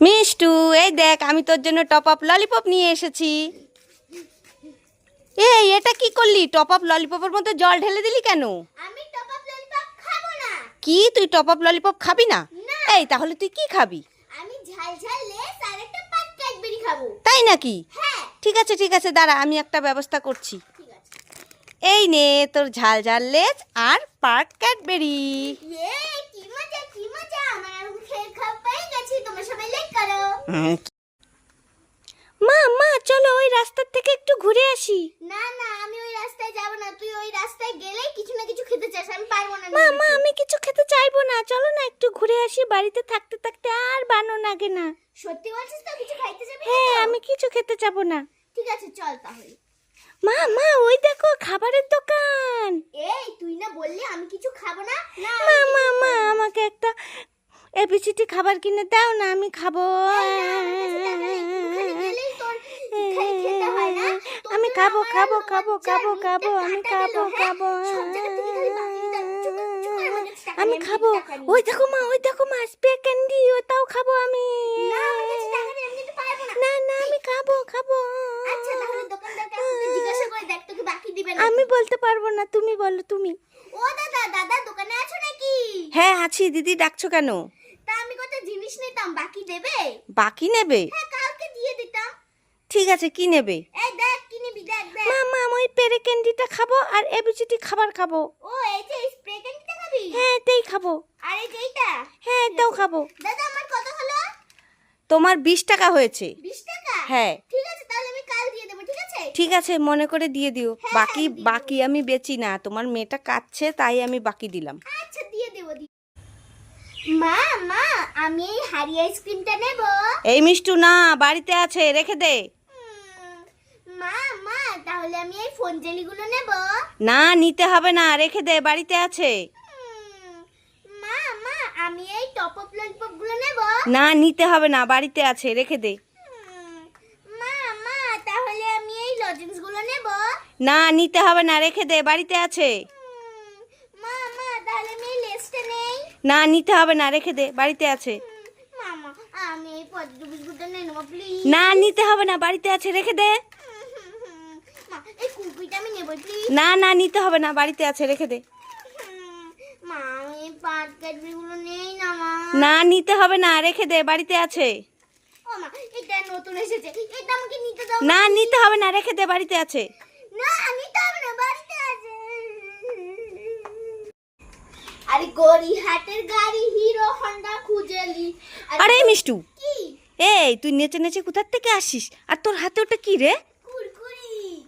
মিষ্টু এই দেখ আমি তোর জন্য টপ আপ ললিপপ নিয়ে এসেছি। এই এটা কি করলি? টপ আপ ললিপপের মধ্যে জল ঢেলে দিলি কেন? আমি টপ আপ ললিপপ খাব না। কি? তুই টপ আপ ললিপপ খাবি না। এই তাহলে তুই কি খাবি? আমি ঝাল ঝাল লেস আর একটা পাট ক্যাডবেরি খাব। তাই নাকি? হ্যাঁ। ঠিক আছে ঠিক আছে দাঁড়া আমি একটা ব্যবস্থা করছি। এই নে তোর ঝাল ঝাল লেজ আর পার্ক ক্যাডবেরি ইয়ে কি মজা কি মজা আমার এখন খেয়ে খাওয়া পেয়ে গেছি তোমরা সবাই লাইক করো মা মা চলো ওই রাস্তার থেকে একটু ঘুরে আসি। না না আমি ওই রাস্তায় যাব না। তুই ওই রাস্তায় গেলেই কিছু না কিছু খেতে চাস আমি পারব না। মা মা আমি কিছু খেতে চাইব না। চলো না একটু ঘুরে আসি। বাড়িতে থাকতে থাকতে আর বানো লাগে না। সত্যি বলছিস তো কিছু খাইতে যাবি হ্যাঁ আমি কিছু খেতে যাব না। ঠিক আছে চল তাহলে। মা মা ওই দেখো খাবারের দোকান। এই তুই না বললি আমি কিছু খাব না? না মা মা মা আমাকে একটা এবিসিটি খাবার কিনে দাও না আমি খাব। খাব খাব খাব খাব খাব আমি খাব খাব আমি খাব। ওই দেখো মা ওই দেখো মা স্প্রে ক্যান্ডি ওটাও খাব আমি। না না। আমি খাব খাব। আচ্ছা, আমি বলতে পারব না তুমি বলো তুমি। ও দাদা দাদা দোকানে আছো নাকি? হ্যাঁ আছি দিদি ডাকছো কেন? তা আমি কত জিনিস নিতাম বাকি দেবে? বাকি নেবে? হ্যাঁ কালকে দিয়ে দিতাম। ঠিক আছে কি নেবে? এই দেখ মা মা আমি পেরে ক্যান্ডিটা খাব আর এবিসিটি খাবার খাব। ও এই যে স্প্রে ক্যানটা খাবি? হ্যাঁ এটাই খাব। আর এই যে এইটা হ্যাঁ এটাও খাব। দাদা আমার কত হলো? তোমার বিশ টাকা হয়েছে। বিশ টাকা? হ্যাঁ। ঠিক আছে তাহলে আমি কাল দিয়ে দেবো ঠিক আছে? ঠিক আছে মনে করে দিয়ে দিও। হ্যাঁ, বাকি হ্যাঁ, বাকি আমি বেচি না তোমার মেয়েটা কাচ্ছে তাই আমি বাকি দিলাম। আচ্ছা দিয়ে দেবো মা মা আমি এই হারি আইসক্রিমটা নেব। এই মিষ্টু না বাড়িতে আছে রেখে দে। মা মা তাহলে আমি এই ফোন জেলিগুলো নেব? না নিতে হবে না রেখে দে বাড়িতে আছে। মা মা আমি এই টপ আপ ললিপপ নেব? না নিতে হবে না বাড়িতে আছে রেখে দে। মা মা তাহলে আমি এই লজেন্সগুলো নেব? না নিতে হবে না রেখে দে বাড়িতে আছে। মা মা তাহলে আমি এই লেসটা নেই। না নিতে হবে না রেখে দে বাড়িতে আছে। মামা আমি এই পদ্ম বিস্কুটটা নিয়ে প্লিজ না নিতে হবে না বাড়িতে আছে রেখে দে মা এই কুকুরটা আমি নেব প্লিজ না না নিতে হবে না বাড়িতে আছে রেখে দে। না নিতে হবে না রেখে দে বাড়িতে আছে। না নিতে হবে না রেখে দে বাড়িতে আছে। আরে গড়িহাটের গাড়ি হিরো হন্ডা খুঁজেলি। আরে মিষ্টু। এই তুই নেচে নেচে কোথার থেকে আসিস? আর তোর হাতে ওটা কি রে?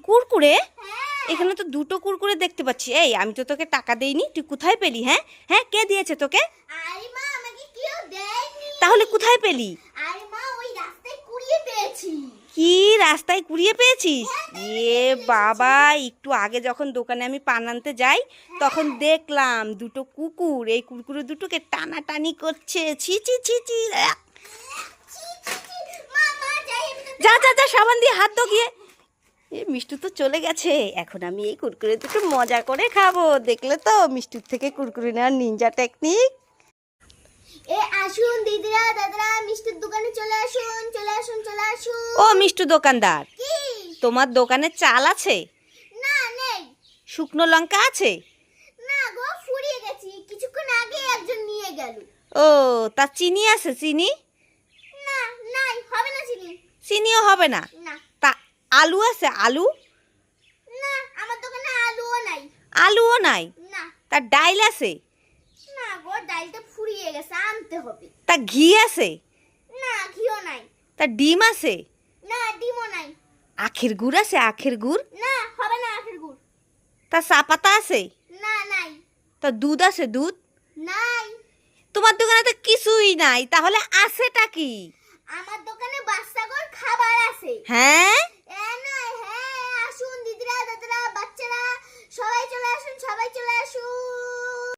কুরকুরি? হ্যাঁ এখানে তো দুটো কুরকুরে দেখতে পাচ্ছি। এই আমি তো তোকে টাকা দেইনি তুই কোথায় পেলি হ্যাঁ? হ্যাঁ কে দিয়েছে তোকে? আরে মা আমাকে কেউ দেয়নি। তাহলে কোথায় পেলি? আরে মা ওই রাস্তায় কুড়িয়ে পেয়েছি। কি রাস্তায় কুড়িয়ে পেয়েছিস? এ বাবা একটু আগে যখন দোকানে আমি পান আনতে যাই তখন দেখলাম দুটো কুকুর। এই কুকুর দুটোকে টানাটানি করছে। ছি ছি ছি ছি যা যা যা সাবান দিয়ে হাত ধো গিয়ে। এ মিষ্টু তো চলে গেছে। এখন আমি এই কুরকুরে দুটো মজা করে খাব। দেখলে তো মিষ্টুর থেকে কুরকুরে নেওয়ার নিনজা টেকনিক এ আসুন দিদিরা দাদারা মিষ্টির দোকানে চলে আসুন চলে আসুন চলে আসুন। ও মিষ্টু দোকানদার। কি? তোমার দোকানে চাল আছে? না নেই। শুকনো লঙ্কা আছে? না গো ফুরিয়ে গেছি। কিছুক্ষণ আগে একজন নিয়ে গেল। ও তা চিনি আছে চিনি? না নাই হবে না চিনি। চিনিও হবে না। আলু আছে আলু? না আমার দোকানে আলুও নাই। আলুও নাই? না। তা ডাইল আছে? না গো ডালটা ফুরিয়ে গেছে আনতে হবে। তা ঘি আছে? না ঘিও নাই। তা ডিম আছে? না ডিমও নাই। আখের গুড় আছে আখের গুড়? না হবে না আখের গুড়। তা চা পাতা আছে? না নাই। তা দুধ আছে দুধ? নাই। তোমার দোকানে তো কিছুই নাই তাহলে আছেটা কি? আমার দোকানে বাচ্চাগর